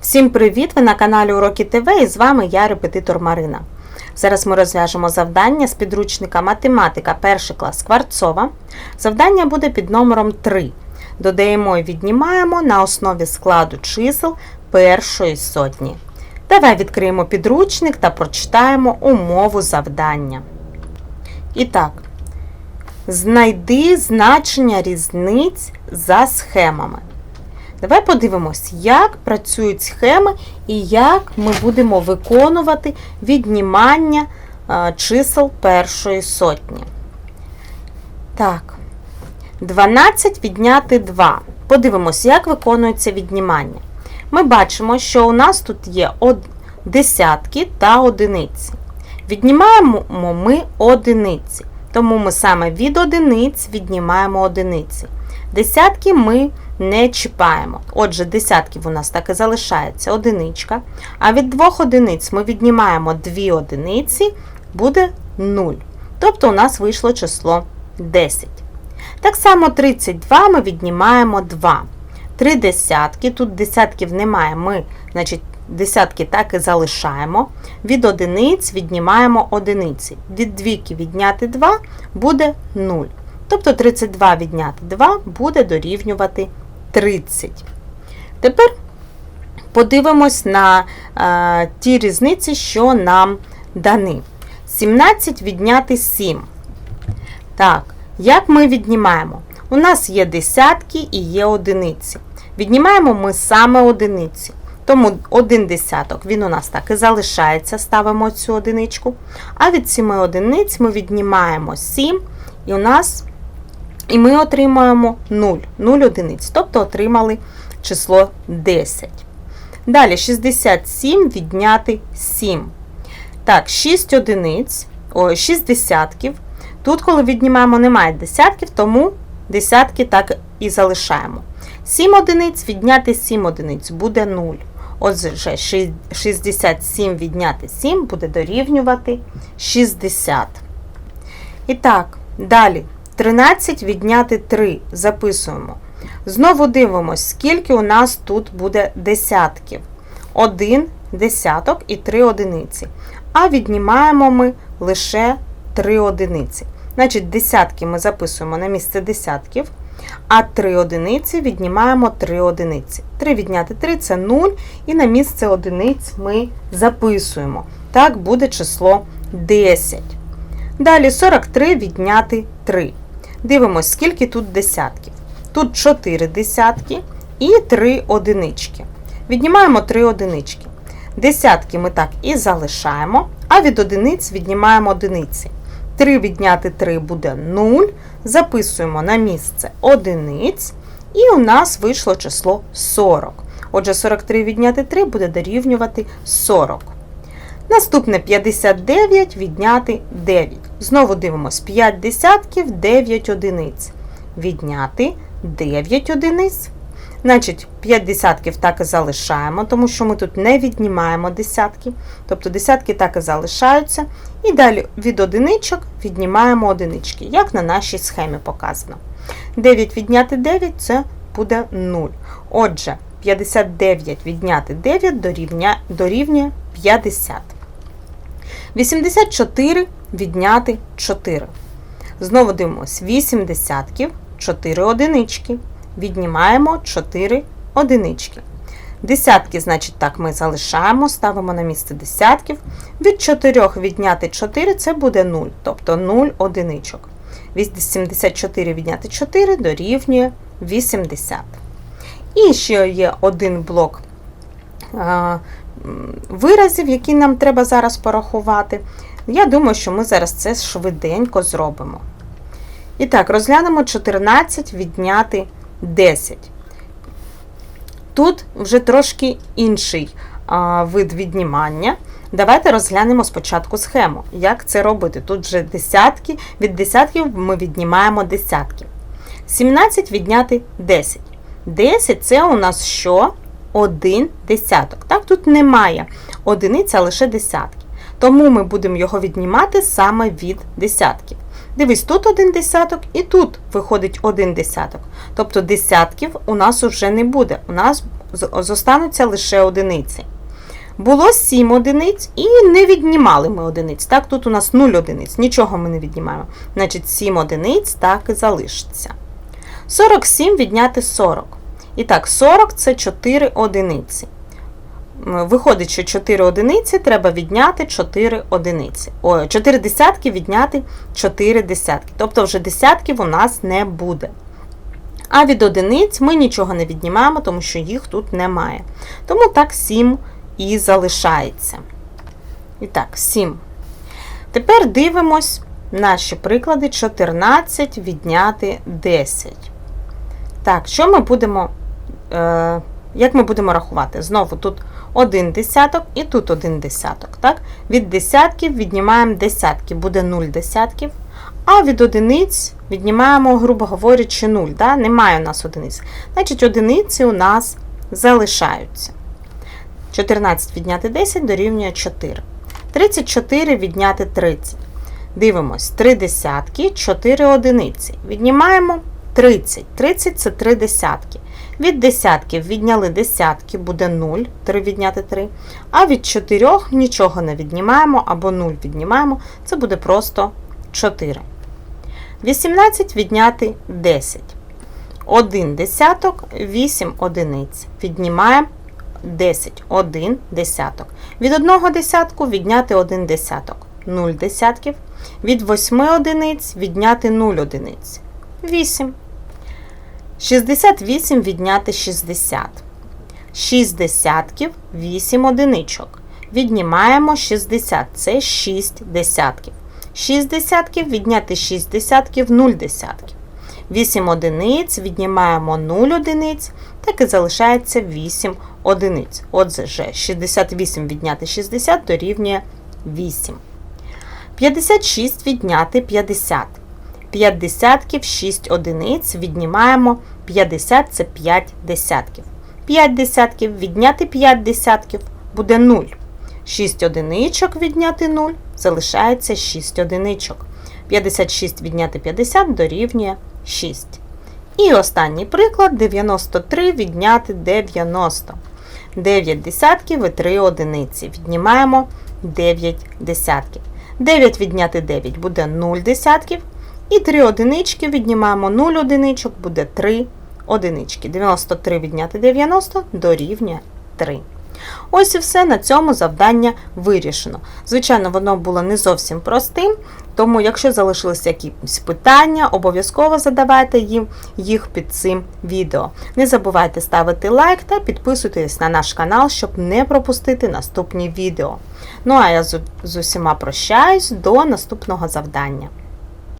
Всім привіт! Ви на каналі Уроки ТВ і з вами я, репетитор Марина. Зараз ми розв'яжемо завдання з підручника Математика 1 клас Скворцова. Завдання буде під номером 3. Додаємо і віднімаємо на основі складу чисел першої сотні. Давай відкриємо підручник та прочитаємо умову завдання. І так, знайди значення різниць за схемами. Давай подивимось, як працюють схеми і як ми будемо виконувати віднімання чисел першої сотні. Так, 12 відняти 2. Подивимось, як виконується віднімання. Ми бачимо, що у нас тут є десятки та одиниці. Віднімаємо ми одиниці, тому ми саме від одиниць віднімаємо одиниці. Десятки ми не чіпаємо. Отже, десятків у нас так і залишається одиничка. А від двох одиниць ми віднімаємо дві одиниці, буде 0. Тобто у нас вийшло число 10. Так само 32 ми віднімаємо 2. Три десятки, тут десятків немає, ми, значить, десятки так і залишаємо. Від одиниць віднімаємо одиниці. Від двійки відняти 2 буде 0. Тобто 32 відняти 2 буде дорівнювати 30. Tепер подивимось на е, ті різниці, що нам дані. 17 відняти 7. Так, як ми віднімаємо? У нас є десятки і є одиниці. Віднімаємо ми саме одиниці. Тому один десяток він у нас так і залишається, ставимо цю одиничку. А від 7 одиниць ми віднімаємо 7, і у нас і ми отримаємо 0, 0 одиниць, тобто отримали число 10. Далі 67 відняти 7. Так, 6 одиниць, о, 6 десятків. Тут, коли віднімаємо, немає десятків, тому десятки так і залишаємо. 7 одиниць відняти 7 одиниць буде 0. Отже, 67 відняти 7 буде дорівнювати 60. І так, далі 13 відняти 3 записуємо. Знову дивимось, скільки у нас тут буде десятків. 1 десяток і 3 одиниці. А віднімаємо ми лише 3 одиниці. Значить, десятки ми записуємо на місце десятків, а 3 одиниці віднімаємо 3 одиниці. 3 відняти 3 це 0, і на місце одиниць ми записуємо. Так буде число 10. Далі 43 відняти 3. Дивимось, скільки тут десятків. Тут 4 десятки і 3 одинички. Віднімаємо 3 одинички. Десятки ми так і залишаємо, а від одиниць віднімаємо одиниці. 3 відняти 3 буде 0. Записуємо на місце одиниць. І у нас вийшло число 40. Отже, 43 відняти 3 буде дорівнювати 40. Наступне 59 відняти 9. Знову дивимось 5 десятків, 9 одиниць. Відняти 9 одиниць. Значить, 5 десятків так і залишаємо, тому що ми тут не віднімаємо десятки. Тобто десятки так і залишаються. І далі від одиничок віднімаємо одинички, як на нашій схемі показано. 9 відняти 9 це буде 0. Отже, 59 відняти 9 дорівня, дорівнює 50. 84 відняти 4. Знову дивимось 8 десятків, 4 одинички. Віднімаємо 4 одинички. Десятки, значить, так, ми залишаємо, ставимо на місце десятків. Від 4 відняти 4 це буде 0, тобто 0 одиничок. 84 відняти 4 дорівнює 80. І ще є один блок е, виразів, які нам треба зараз порахувати. Я думаю, що ми зараз це швиденько зробимо. І так, розглянемо 14 відняти 10. Тут вже трошки інший а, вид віднімання. Давайте розглянемо спочатку схему. Як це робити? Тут вже десятки, від десятків ми віднімаємо десятки. 17 відняти 10. 10 це у нас що? Один десяток. Так, тут немає одиниць, а лише десятки. Тому ми будемо його віднімати саме від десятків. Дивись, тут один десяток і тут виходить один десяток. Тобто десятків у нас вже не буде. У нас зостануться лише одиниці. Було 7 одиниць і не віднімали ми одиниць. Так, тут у нас 0 одиниць, нічого ми не віднімаємо. Значить, 7 одиниць так і залишиться. 47 відняти 40. І так, 40 це 4 одиниці. Виходить, що 4 одиниці треба відняти 4 одиниці. Ой, 4 десятки відняти 4 десятки. Тобто вже десятків у нас не буде. А від одиниць ми нічого не віднімаємо, тому що їх тут немає. Тому так 7 і залишається. І так, 7. Тепер дивимось наші приклади 14 відняти 10. Так, що ми будемо, е, як ми будемо рахувати? Знову тут один десяток і тут один десяток. Так? Від десятків віднімаємо десятки, буде 0 десятків. А від одиниць віднімаємо, грубо говорячи, 0. Да? Немає у нас одиниць. Значить, одиниці у нас залишаються. 14 відняти 10 дорівнює 4. 34 відняти 30. Дивимось, 3 десятки, 4 одиниці. Віднімаємо 30. 30 це 3 десятки. Від десятків відняли десятки, буде 0, 3 відняти 3. А від 4 нічого не віднімаємо або 0 віднімаємо, це буде просто 4. 18 відняти 10. 1 десяток, 8 одиниць. Віднімаємо 10, 1 десяток. Від 1 десятку відняти 1 десяток. 0 десятків. Від 8 одиниць відняти 0 одиниць. 8. 68 відняти 60. 6 десятків, 8 одиничок. Віднімаємо 60, це 6 десятків. 6 десятків відняти 6 десятків, 0 десятків. 8 одиниць, віднімаємо 0 одиниць, так і залишається 8 одиниць. Отже, 68 відняти 60 дорівнює 8. 56 відняти 50. 5 десятків, 6 одиниць, віднімаємо 50 це 5 десятків. 5 десятків відняти 5 десятків буде 0. 6 одиничок відняти 0, залишається 6 одиничок. 56 відняти 50 дорівнює 6. І останній приклад 93 відняти 90. 9 десятків і 3 одиниці. Віднімаємо 9 десятків. 9 відняти 9 буде 0 десятків. І 3 одинички віднімаємо 0 одиничок, буде 3 одинички. 93 відняти 90 дорівнює 3. Ось і все на цьому завдання вирішено. Звичайно, воно було не зовсім простим, тому якщо залишилися якісь питання, обов'язково задавайте їм їх під цим відео. Не забувайте ставити лайк та підписуйтесь на наш канал, щоб не пропустити наступні відео. Ну а я з, усіма прощаюсь до наступного завдання.